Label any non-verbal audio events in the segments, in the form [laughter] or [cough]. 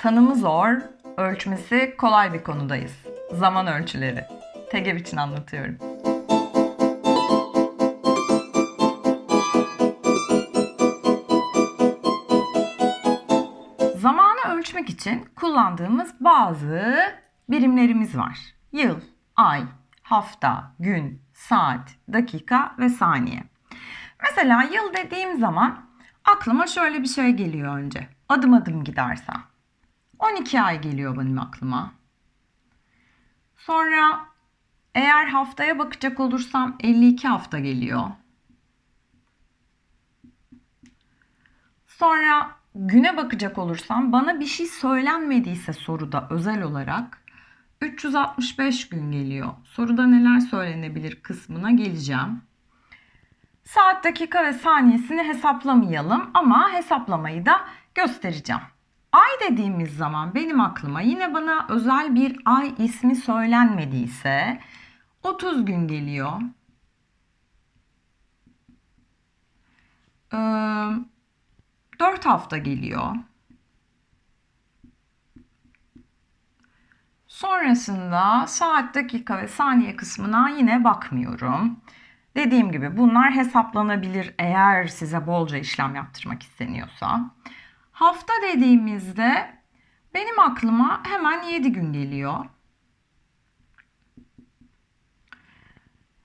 Tanımı zor, ölçmesi kolay bir konudayız. Zaman ölçüleri. Tegev için anlatıyorum. Zamanı ölçmek için kullandığımız bazı birimlerimiz var. Yıl, ay, hafta, gün, saat, dakika ve saniye. Mesela yıl dediğim zaman aklıma şöyle bir şey geliyor önce. Adım adım gidersem. 12 ay geliyor benim aklıma. Sonra eğer haftaya bakacak olursam 52 hafta geliyor. Sonra güne bakacak olursam bana bir şey söylenmediyse soruda özel olarak 365 gün geliyor. Soruda neler söylenebilir kısmına geleceğim. Saat, dakika ve saniyesini hesaplamayalım ama hesaplamayı da göstereceğim. Ay dediğimiz zaman benim aklıma yine bana özel bir ay ismi söylenmediyse 30 gün geliyor. Ee, 4 hafta geliyor. Sonrasında saat, dakika ve saniye kısmına yine bakmıyorum. Dediğim gibi bunlar hesaplanabilir eğer size bolca işlem yaptırmak isteniyorsa. Hafta dediğimizde benim aklıma hemen 7 gün geliyor.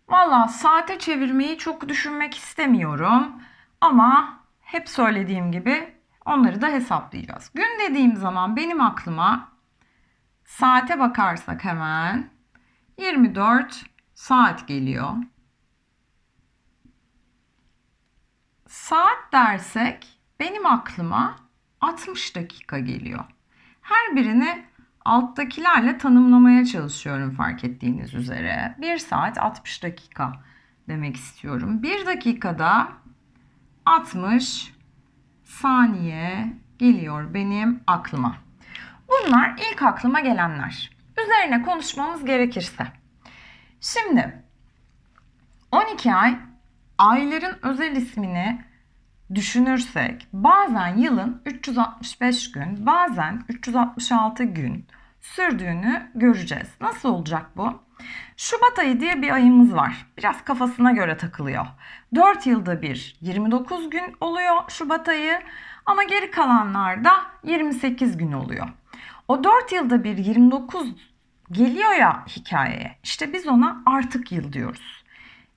Valla saate çevirmeyi çok düşünmek istemiyorum. Ama hep söylediğim gibi onları da hesaplayacağız. Gün dediğim zaman benim aklıma saate bakarsak hemen 24 saat geliyor. Saat dersek benim aklıma 60 dakika geliyor. Her birini alttakilerle tanımlamaya çalışıyorum fark ettiğiniz üzere. 1 saat 60 dakika demek istiyorum. 1 dakikada 60 saniye geliyor benim aklıma. Bunlar ilk aklıma gelenler. Üzerine konuşmamız gerekirse. Şimdi 12 ay ayların özel ismini düşünürsek bazen yılın 365 gün, bazen 366 gün sürdüğünü göreceğiz. Nasıl olacak bu? Şubat ayı diye bir ayımız var. Biraz kafasına göre takılıyor. 4 yılda bir 29 gün oluyor Şubat ayı ama geri kalanlarda 28 gün oluyor. O 4 yılda bir 29 geliyor ya hikayeye. İşte biz ona artık yıl diyoruz.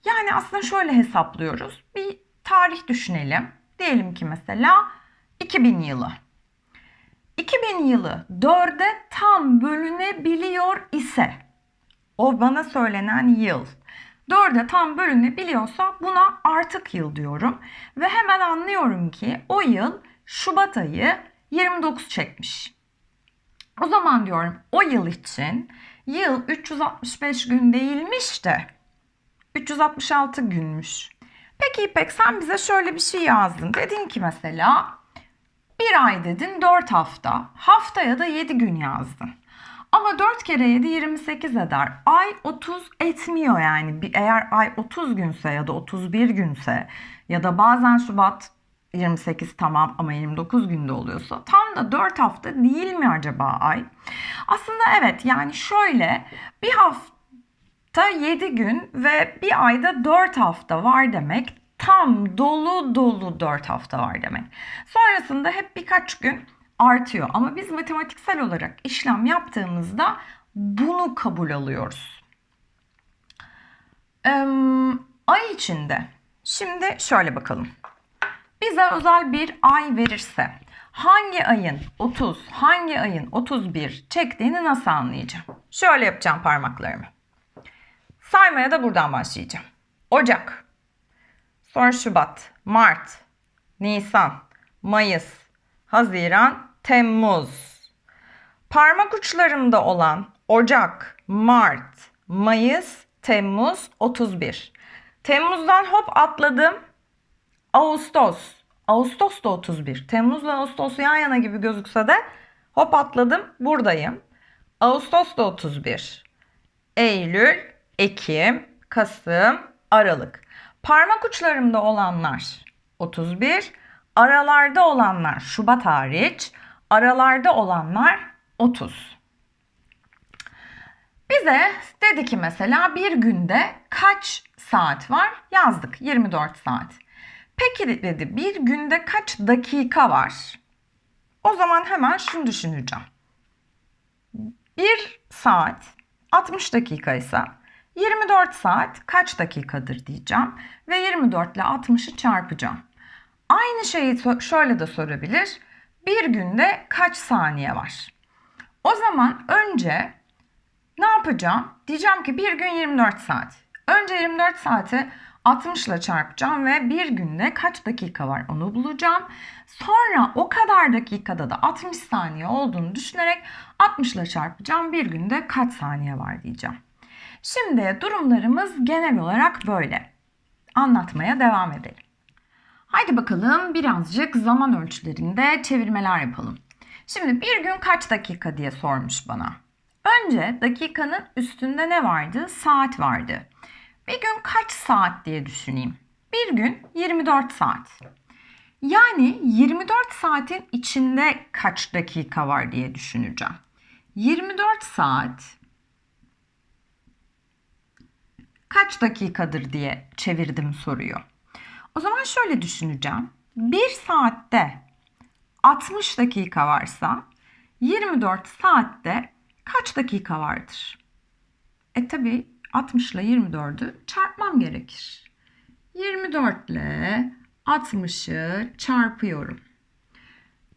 Yani aslında şöyle hesaplıyoruz. Bir tarih düşünelim. Diyelim ki mesela 2000 yılı. 2000 yılı 4'e tam bölünebiliyor ise o bana söylenen yıl 4'e tam bölünebiliyorsa buna artık yıl diyorum. Ve hemen anlıyorum ki o yıl Şubat ayı 29 çekmiş. O zaman diyorum o yıl için yıl 365 gün değilmiş de 366 günmüş. Peki İpek sen bize şöyle bir şey yazdın. Dedin ki mesela bir ay dedin 4 hafta. Haftaya da 7 gün yazdın. Ama 4 kere 7 28 eder. Ay 30 etmiyor yani. Eğer ay 30 günse ya da 31 günse ya da bazen Şubat 28 tamam ama 29 günde oluyorsa tam da 4 hafta değil mi acaba ay? Aslında evet yani şöyle bir hafta 7 gün ve bir ayda 4 hafta var demek. Tam dolu dolu 4 hafta var demek. Sonrasında hep birkaç gün artıyor. Ama biz matematiksel olarak işlem yaptığımızda bunu kabul alıyoruz. Ee, ay içinde. Şimdi şöyle bakalım. Bize özel bir ay verirse hangi ayın 30, hangi ayın 31 çektiğini nasıl anlayacağım? Şöyle yapacağım parmaklarımı. Saymaya da buradan başlayacağım. Ocak, sonra Şubat, Mart, Nisan, Mayıs, Haziran, Temmuz. Parmak uçlarımda olan Ocak, Mart, Mayıs, Temmuz, 31. Temmuz'dan hop atladım. Ağustos. Ağustos da 31. Temmuz'la Ağustos yan yana gibi gözükse de hop atladım buradayım. Ağustos da 31. Eylül, Ekim, Kasım, Aralık. Parmak uçlarımda olanlar 31. Aralarda olanlar Şubat hariç Aralarda olanlar 30. Bize dedi ki mesela bir günde kaç saat var? Yazdık 24 saat. Peki dedi bir günde kaç dakika var? O zaman hemen şunu düşüneceğim. 1 saat 60 dakika ise 24 saat kaç dakikadır diyeceğim ve 24 ile 60'ı çarpacağım. Aynı şeyi şöyle de sorabilir. Bir günde kaç saniye var? O zaman önce ne yapacağım? Diyeceğim ki bir gün 24 saat. Önce 24 saati 60 ile çarpacağım ve bir günde kaç dakika var onu bulacağım. Sonra o kadar dakikada da 60 saniye olduğunu düşünerek 60 ile çarpacağım. Bir günde kaç saniye var diyeceğim. Şimdi durumlarımız genel olarak böyle. Anlatmaya devam edelim. Haydi bakalım birazcık zaman ölçülerinde çevirmeler yapalım. Şimdi bir gün kaç dakika diye sormuş bana. Önce dakikanın üstünde ne vardı? Saat vardı. Bir gün kaç saat diye düşüneyim. Bir gün 24 saat. Yani 24 saatin içinde kaç dakika var diye düşüneceğim. 24 saat kaç dakikadır diye çevirdim soruyu. O zaman şöyle düşüneceğim. Bir saatte 60 dakika varsa 24 saatte kaç dakika vardır? E tabi 60 ile 24'ü çarpmam gerekir. 24 ile 60'ı çarpıyorum.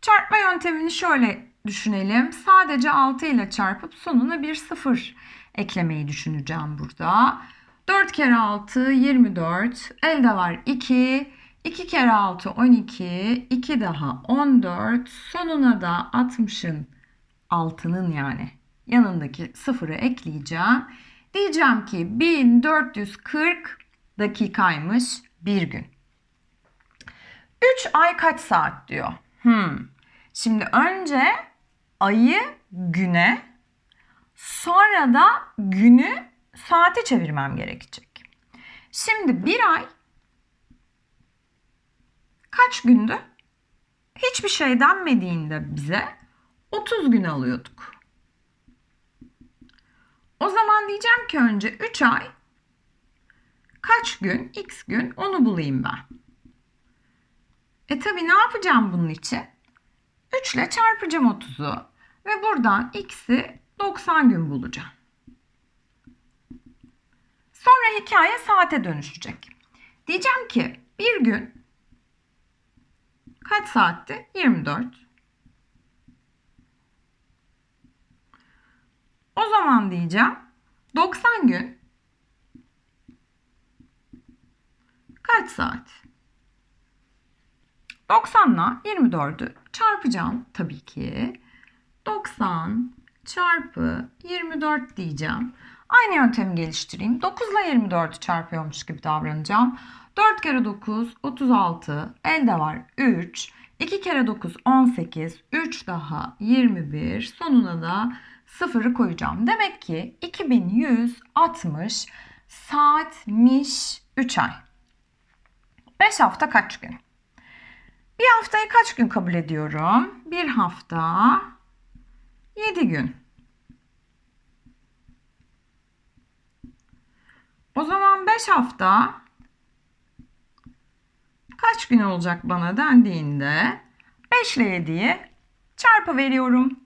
Çarpma yöntemini şöyle düşünelim. Sadece 6 ile çarpıp sonuna bir 0 eklemeyi düşüneceğim burada. 4 kere 6 24. Elde var 2. 2 kere 6 12. 2 daha 14. Sonuna da 60'ın altının yani yanındaki sıfırı ekleyeceğim. Diyeceğim ki 1440 dakikaymış bir gün. 3 ay kaç saat diyor. Hmm. Şimdi önce ayı güne sonra da günü saate çevirmem gerekecek. Şimdi bir ay kaç gündü? Hiçbir şey denmediğinde bize 30 gün alıyorduk. O zaman diyeceğim ki önce 3 ay kaç gün, x gün onu bulayım ben. E tabi ne yapacağım bunun için? 3 ile çarpacağım 30'u ve buradan x'i 90 gün bulacağım. Sonra hikaye saate dönüşecek. Diyeceğim ki bir gün kaç saatti? 24. O zaman diyeceğim 90 gün kaç saat? 90 ile 24'ü çarpacağım tabii ki. 90 çarpı 24 diyeceğim. Aynı yöntemi geliştireyim. 9 ile 24'ü çarpıyormuş gibi davranacağım. 4 kere 9 36 elde var 3. 2 kere 9 18 3 daha 21 sonuna da sıfırı koyacağım. Demek ki 2160 saatmiş 3 ay. 5 hafta kaç gün? Bir haftayı kaç gün kabul ediyorum? Bir hafta 7 gün. O zaman 5 hafta kaç gün olacak bana dendiğinde 5 ile 7'yi çarpı veriyorum.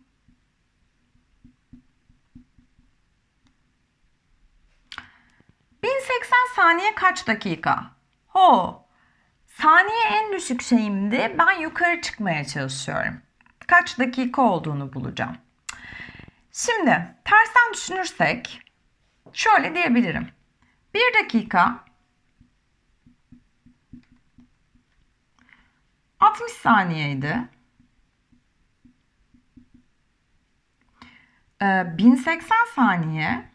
...1080 saniye kaç dakika? Ho! Saniye en düşük şeyimdi. Ben yukarı çıkmaya çalışıyorum. Kaç dakika olduğunu bulacağım. Şimdi tersten düşünürsek şöyle diyebilirim. 1 dakika 60 saniyeydi. Ee, 1080 saniye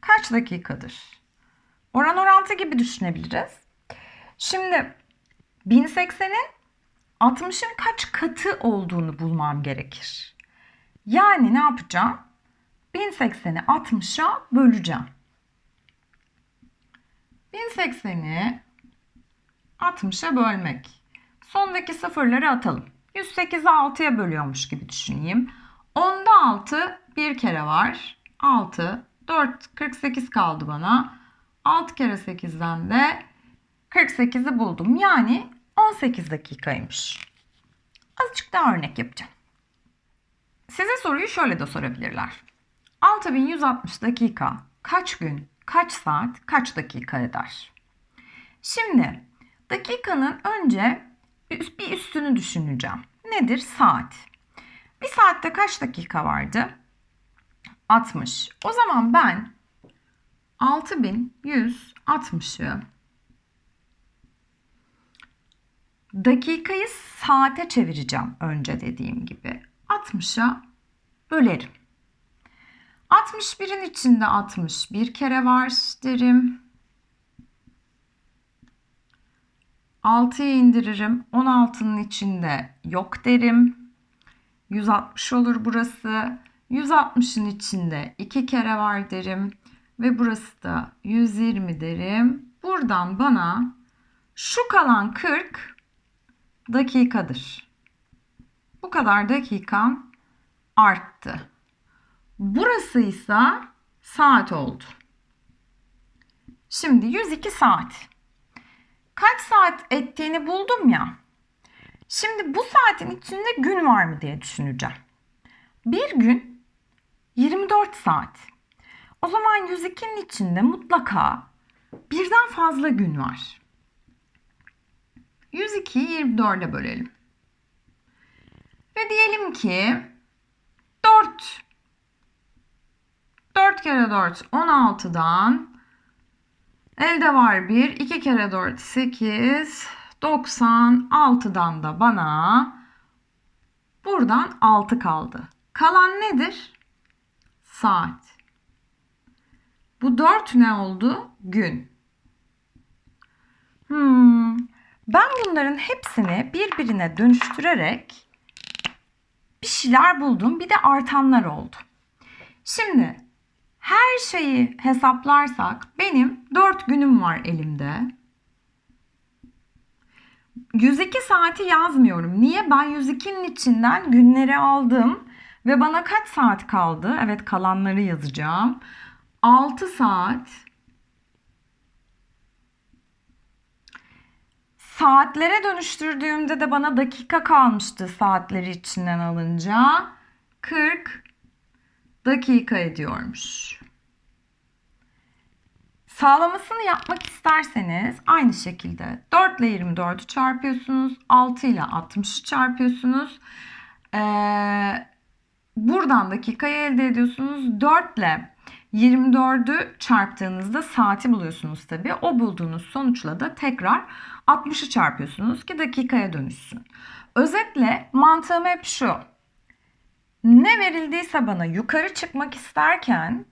kaç dakikadır? Oran orantı gibi düşünebiliriz. Şimdi 1080'in 60'ın kaç katı olduğunu bulmam gerekir. Yani ne yapacağım? 1080'i 60'a böleceğim. 1080'i 60'a bölmek. Sondaki sıfırları atalım. 108'i 6'ya bölüyormuş gibi düşüneyim. 10'da 6 bir kere var. 6, 4, 48 kaldı bana. 6 kere 8'den de 48'i buldum. Yani 18 dakikaymış. Azıcık daha örnek yapacağım. Size soruyu şöyle de sorabilirler. 6160 dakika kaç gün, kaç saat, kaç dakika eder? Şimdi dakikanın önce bir üstünü düşüneceğim. Nedir? Saat. Bir saatte kaç dakika vardı? 60. O zaman ben 6160'ı dakikayı saate çevireceğim önce dediğim gibi. 60'a bölerim. 61'in içinde 60 bir kere var derim. 6'ya indiririm. 16'nın içinde yok derim. 160 olur burası. 160'ın içinde 2 kere var derim. Ve burası da 120 derim. Buradan bana şu kalan 40 dakikadır. Bu kadar dakikam arttı. Burası ise saat oldu. Şimdi 102 saat. Kaç saat ettiğini buldum ya. Şimdi bu saatin içinde gün var mı diye düşüneceğim. Bir gün 24 saat. O zaman 102'nin içinde mutlaka birden fazla gün var. 102'yi 24'e bölelim. Ve diyelim ki 4 4 kere 4 16'dan elde var 1 2 kere 4 8 96'dan da bana buradan 6 kaldı. Kalan nedir? Saat. Bu 4 ne oldu? Gün. Hmm. Ben bunların hepsini birbirine dönüştürerek bir şeyler buldum. Bir de artanlar oldu. Şimdi her şeyi hesaplarsak benim 4 günüm var elimde. 102 saati yazmıyorum. Niye? Ben 102'nin içinden günleri aldım ve bana kaç saat kaldı? Evet kalanları yazacağım. 6 saat. Saatlere dönüştürdüğümde de bana dakika kalmıştı saatleri içinden alınca. 40 dakika ediyormuş. Sağlamasını yapmak isterseniz aynı şekilde 4 ile 24'ü çarpıyorsunuz. 6 ile 60'ı çarpıyorsunuz. Ee, buradan dakikayı elde ediyorsunuz. 4 ile 24'ü çarptığınızda saati buluyorsunuz tabi. O bulduğunuz sonuçla da tekrar 60'ı çarpıyorsunuz ki dakikaya dönüşsün. Özetle mantığım hep şu. Ne verildiyse bana yukarı çıkmak isterken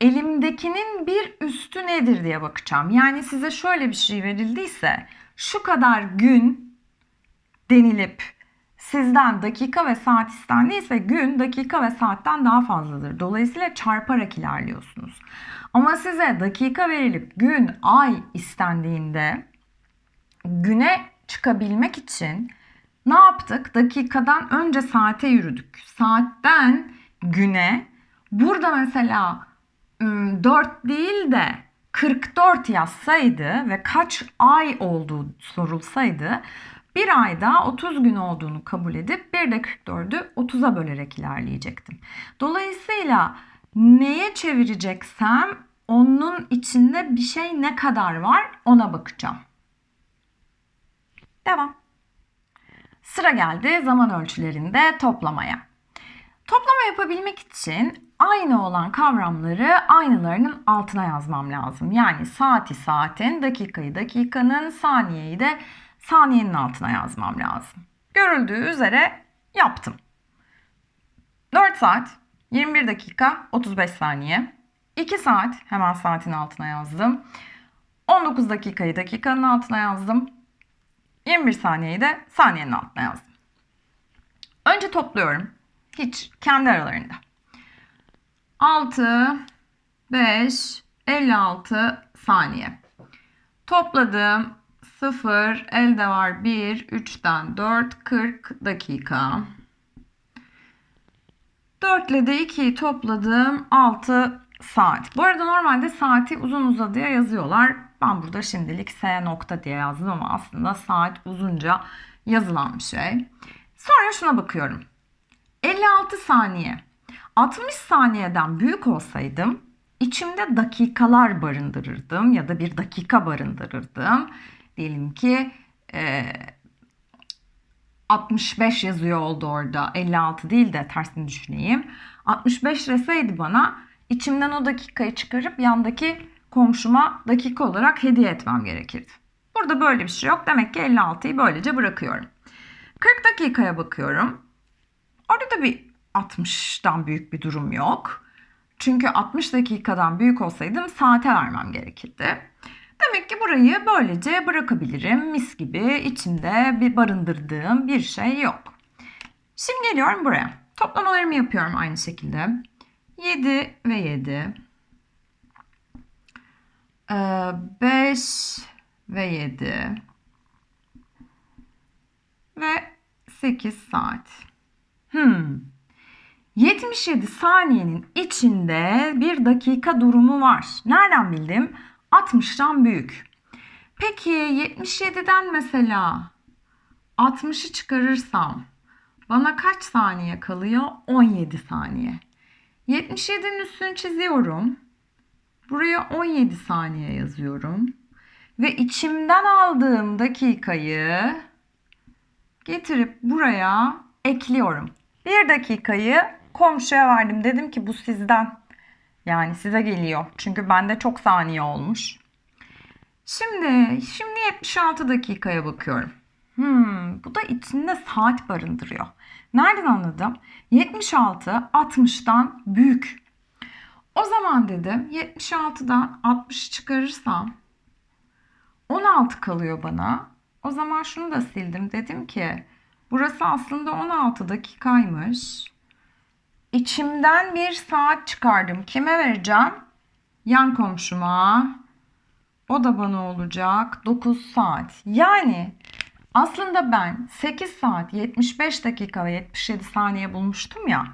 elimdekinin bir üstü nedir diye bakacağım. Yani size şöyle bir şey verildiyse şu kadar gün denilip sizden dakika ve saat istendiyse gün dakika ve saatten daha fazladır. Dolayısıyla çarparak ilerliyorsunuz. Ama size dakika verilip gün, ay istendiğinde güne çıkabilmek için ne yaptık? Dakikadan önce saate yürüdük. Saatten güne. Burada mesela 4 değil de 44 yazsaydı ve kaç ay olduğu sorulsaydı bir ayda 30 gün olduğunu kabul edip bir de 44'ü 30'a bölerek ilerleyecektim. Dolayısıyla neye çevireceksem onun içinde bir şey ne kadar var ona bakacağım. Devam. Sıra geldi zaman ölçülerinde toplamaya. Toplama yapabilmek için aynı olan kavramları aynılarının altına yazmam lazım. Yani saati saatin, dakikayı dakikanın, saniyeyi de saniyenin altına yazmam lazım. Görüldüğü üzere yaptım. 4 saat, 21 dakika, 35 saniye. 2 saat hemen saatin altına yazdım. 19 dakikayı dakikanın altına yazdım. 21 saniyeyi de saniyenin altına yazdım. Önce topluyorum. Hiç kendi aralarında. 6, 5, 56 saniye. Topladım. 0, elde var 1, 3'ten 4, 40 dakika. 4 ile de 2'yi topladım 6 saat. Bu arada normalde saati uzun uzadıya yazıyorlar. Ben burada şimdilik S nokta diye yazdım ama aslında saat uzunca yazılan bir şey. Sonra şuna bakıyorum. 56 saniye. 60 saniyeden büyük olsaydım içimde dakikalar barındırırdım ya da bir dakika barındırırdım. Diyelim ki e, 65 yazıyor oldu orada. 56 değil de tersini düşüneyim. 65 deseydi bana içimden o dakikayı çıkarıp yandaki komşuma dakika olarak hediye etmem gerekirdi. Burada böyle bir şey yok. Demek ki 56'yı böylece bırakıyorum. 40 dakikaya bakıyorum. Orada da bir 60'dan büyük bir durum yok. Çünkü 60 dakikadan büyük olsaydım saate vermem gerekirdi. Demek ki burayı böylece bırakabilirim. Mis gibi içinde bir barındırdığım bir şey yok. Şimdi geliyorum buraya. Toplamalarımı yapıyorum aynı şekilde. 7 ve 7. 5 ve 7. Ve 8 saat. Hmm. 77 saniyenin içinde bir dakika durumu var. Nereden bildim? 60'tan büyük. Peki 77'den mesela 60'ı çıkarırsam bana kaç saniye kalıyor? 17 saniye. 77'nin üstünü çiziyorum. Buraya 17 saniye yazıyorum. Ve içimden aldığım dakikayı getirip buraya ekliyorum. Bir dakikayı komşuya verdim. Dedim ki bu sizden. Yani size geliyor. Çünkü bende çok saniye olmuş. Şimdi, şimdi 76 dakikaya bakıyorum. Hmm, bu da içinde saat barındırıyor. Nereden anladım? 76 60'tan büyük. O zaman dedim 76'dan 60 çıkarırsam 16 kalıyor bana. O zaman şunu da sildim. Dedim ki burası aslında 16 dakikaymış. İçimden bir saat çıkardım. Kime vereceğim? Yan komşuma. O da bana olacak 9 saat. Yani aslında ben 8 saat 75 dakika ve 77 saniye bulmuştum ya.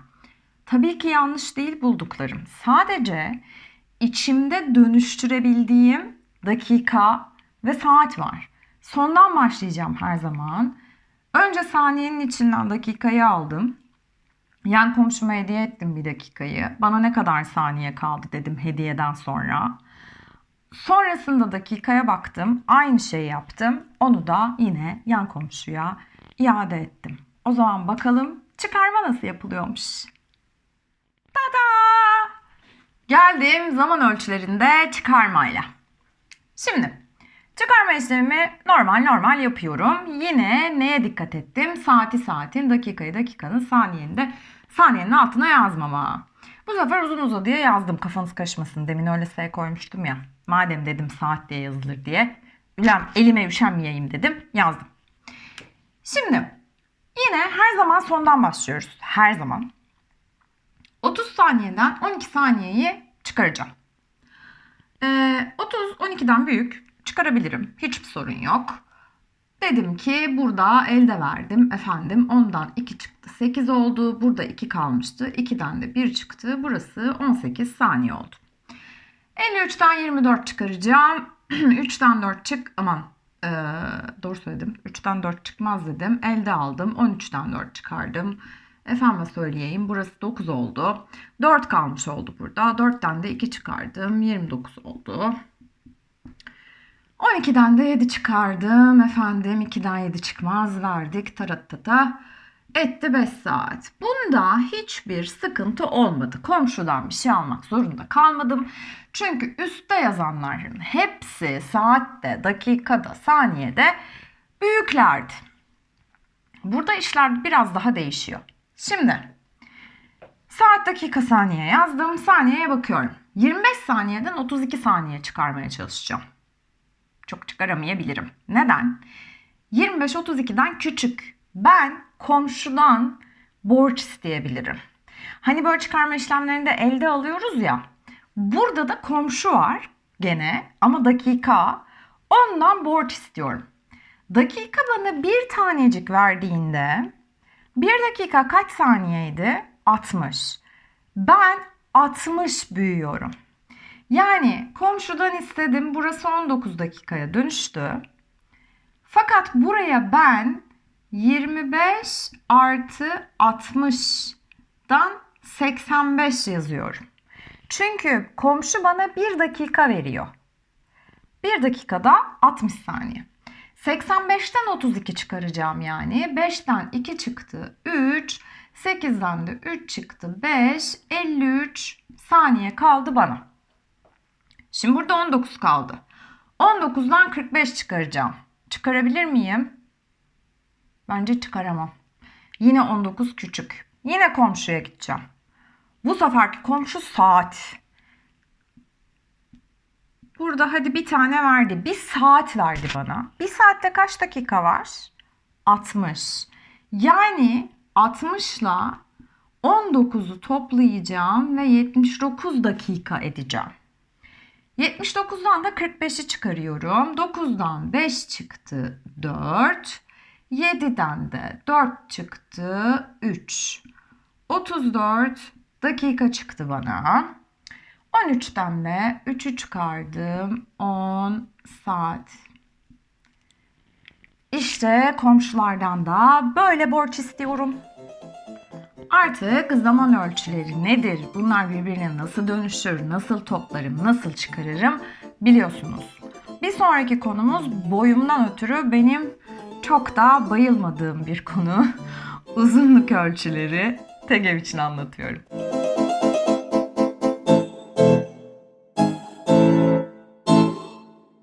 Tabii ki yanlış değil bulduklarım. Sadece içimde dönüştürebildiğim dakika ve saat var. Sondan başlayacağım her zaman. Önce saniyenin içinden dakikayı aldım. Yan komşuma hediye ettim bir dakikayı. Bana ne kadar saniye kaldı dedim hediyeden sonra. Sonrasında dakikaya baktım. Aynı şeyi yaptım. Onu da yine yan komşuya iade ettim. O zaman bakalım çıkarma nasıl yapılıyormuş. Geldim zaman ölçülerinde çıkarmayla. Şimdi çıkarma işlemimi normal normal yapıyorum. Yine neye dikkat ettim? Saati saatin, dakikayı dakikanın, saniyeni de saniyenin altına yazmama. Bu sefer uzun uzadıya yazdım kafanız karışmasın. Demin öyle S koymuştum ya. Madem dedim saat diye yazılır diye. Ülem, elime üşenmeyeyim dedim. Yazdım. Şimdi yine her zaman sondan başlıyoruz. Her zaman. 30 saniyeden 12 saniyeyi çıkaracağım. Ee, 30 12'den büyük çıkarabilirim. Hiçbir sorun yok. Dedim ki burada elde verdim. Efendim 10'dan 2 çıktı. 8 oldu. Burada 2 kalmıştı. 2'den de 1 çıktı. Burası 18 saniye oldu. 53'ten 24 çıkaracağım. [clears throat] 3'ten 4 çık. Aman ee, doğru söyledim. 3'ten 4 çıkmaz dedim. Elde aldım. 13'ten 4 çıkardım. Efendim söyleyeyim. Burası 9 oldu. 4 kalmış oldu burada. 4'ten de 2 çıkardım. 29 oldu. 12'den de 7 çıkardım. Efendim 2'den 7 çıkmaz. Verdik. Tarattata. Etti 5 saat. Bunda hiçbir sıkıntı olmadı. Komşudan bir şey almak zorunda kalmadım. Çünkü üstte yazanların hepsi saatte, dakikada, saniyede büyüklerdi. Burada işler biraz daha değişiyor. Şimdi saat, dakika, saniye yazdım. Saniyeye bakıyorum. 25 saniyeden 32 saniye çıkarmaya çalışacağım. Çok çıkaramayabilirim. Neden? 25-32'den küçük. Ben komşudan borç isteyebilirim. Hani böyle çıkarma işlemlerinde elde alıyoruz ya. Burada da komşu var gene ama dakika ondan borç istiyorum. Dakika bana bir tanecik verdiğinde bir dakika kaç saniyeydi? 60. Ben 60 büyüyorum. Yani komşudan istedim burası 19 dakikaya dönüştü. Fakat buraya ben 25 artı 60'dan 85 yazıyorum. Çünkü komşu bana 1 dakika veriyor. 1 dakikada 60 saniye. 85'ten 32 çıkaracağım yani. 5'ten 2 çıktı 3. 8'den de 3 çıktı 5. 53 saniye kaldı bana. Şimdi burada 19 kaldı. 19'dan 45 çıkaracağım. Çıkarabilir miyim? Bence çıkaramam. Yine 19 küçük. Yine komşuya gideceğim. Bu seferki komşu saat. Burada hadi bir tane verdi. Bir saat verdi bana. Bir saatte kaç dakika var? 60. Yani 60 ile 19'u toplayacağım ve 79 dakika edeceğim. 79'dan da 45'i çıkarıyorum. 9'dan 5 çıktı 4. 7'den de 4 çıktı 3. 34 dakika çıktı bana. 13'ten de 3'ü çıkardım. 10 saat. İşte komşulardan da böyle borç istiyorum. Artık zaman ölçüleri nedir? Bunlar birbirine nasıl dönüşür? Nasıl toplarım? Nasıl çıkarırım? Biliyorsunuz. Bir sonraki konumuz boyumdan ötürü benim çok da bayılmadığım bir konu. [laughs] Uzunluk ölçüleri. Tegev için anlatıyorum.